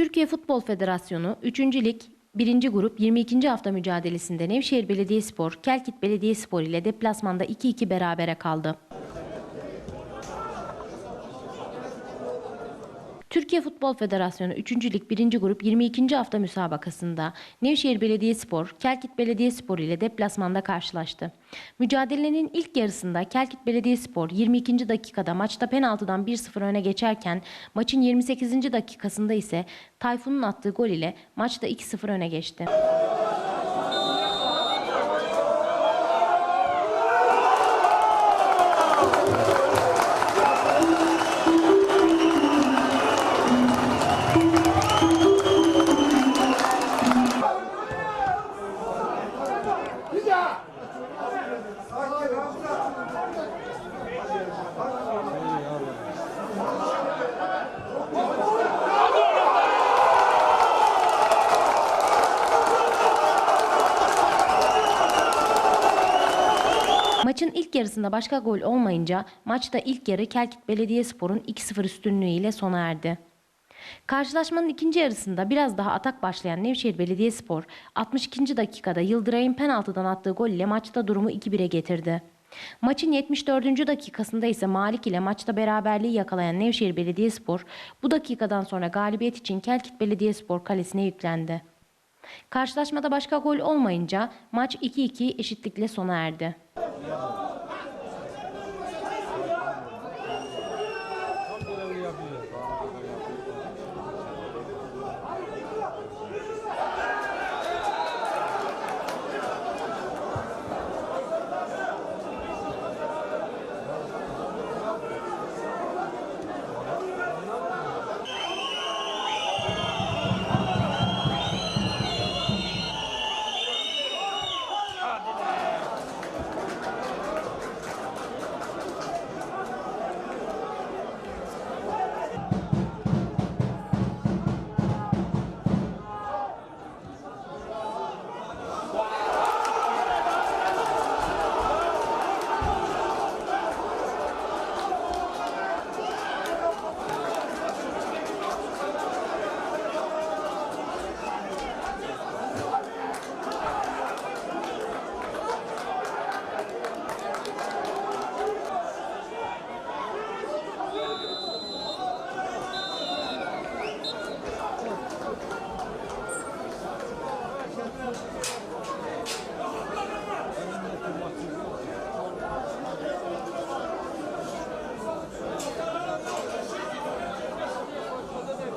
Türkiye Futbol Federasyonu 3. Lig 1. Grup 22. hafta mücadelesinde Nevşehir Belediyespor, Kelkit Belediyespor ile deplasmanda 2-2 berabere kaldı. Türkiye Futbol Federasyonu 3. Lig 1. Grup 22. hafta müsabakasında Nevşehir Belediyespor, Kelkit Belediyespor ile deplasmanda karşılaştı. Mücadelenin ilk yarısında Kelkit Belediyespor 22. dakikada maçta penaltıdan 1-0 öne geçerken maçın 28. dakikasında ise Tayfun'un attığı gol ile maçta 2-0 öne geçti. Maçın ilk yarısında başka gol olmayınca maçta ilk yarı Kelkit Belediyespor'un 2-0 üstünlüğüyle sona erdi. Karşılaşmanın ikinci yarısında biraz daha atak başlayan Nevşehir Belediyespor 62. dakikada Yıldıray'ın penaltıdan attığı gol ile maçta durumu 2-1'e getirdi. Maçın 74. dakikasında ise Malik ile maçta beraberliği yakalayan Nevşehir Belediyespor bu dakikadan sonra galibiyet için Kelkit Belediyespor kalesine yüklendi. Karşılaşmada başka gol olmayınca maç 2-2 eşitlikle sona erdi. 아